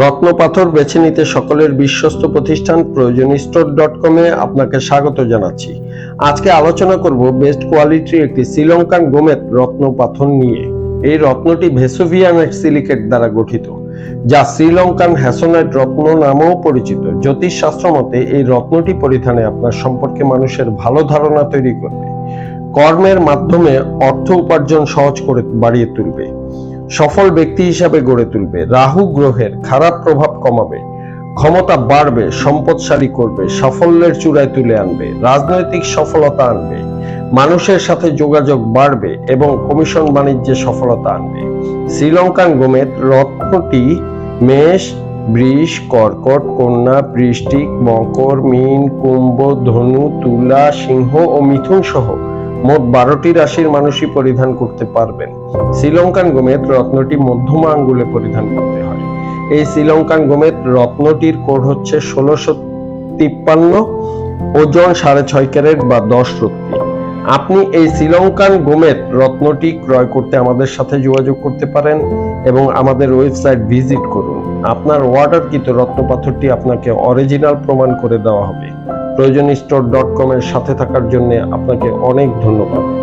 রত্নপাথর বেছে নিতে সকলের বিশ্বস্ত প্রতিষ্ঠান প্রয়োজন স্টোর ডট কমে আপনাকে স্বাগত জানাচ্ছি। আজকে আলোচনা করব বেস্ট কোয়ালিটির একটি শ্রীলঙ্কান গোমেদ রত্ন পাথর নিয়ে। এই রত্নটি ভেসোভিয়ান সিলিকেট দ্বারা গঠিত, যা শ্রীলঙ্কান হ্যাসোনাইট রত্ন নামেও পরিচিত। জ্যোতিষ শাস্ত্র মতে এই রত্নটি পরিধানে আপনার সম্পর্কে মানুষের ভালো ধারণা তৈরি করবে। কর্মের মাধ্যমে অর্থ উপার্জন সহজ করে বাড়িয়ে তুলবে। সফল ব্যক্তি হিসাবে গড়ে তুলবে। রাহু গ্রহের খারাপ প্রভাব কমাবে। ক্ষমতা বাড়বে, সম্পদশালী করবে, সাফল্যের চূড়ায় তুলে আনবে, রাজনৈতিক সফলতা আনবে, মানুষের সাথে যোগাযোগ বাড়বে এবং কমিশন বাণিজ্যে সফলতা আনবে। শ্রীলঙ্কান গোমেদ রত্নটি মেষ, বৃষ, কর্কট, কন্যা, বৃষ্টিক, মকর, মীন, কুম্ভ, ধনু, তুলা, সিংহ ও মিথুন সহ মোট বারোটি রাশির মানুষই পরিধান করতে পারবেন। শ্রীলঙ্কান গোমেদ রত্নটি মধ্যমা আঙ্গুলে পরিধান করতে হয়। এই শ্রীলঙ্কান গোমেদ রত্নটির কোড হচ্ছে ষোলোশো তিপ্পান্ন, ওজন সাড়ে ছয় ক্যারেট বা দশ রত্তি আপনি এই শ্রীলঙ্কান গোমেদ রত্নটি ক্রয় করতে আমাদের সাথে যোগাযোগ করতে পারেন এবং আমাদের ওয়েবসাইট ভিজিট করুন। আপনার অর্ডারকৃত রত্নপাথরটি আপনাকে অরিজিনাল প্রমাণ করে দেওয়া হবে। প্রয়োজন স্টোর ডট কমের সাথে থাকার জন্য আপনাকে অনেক ধন্যবাদ।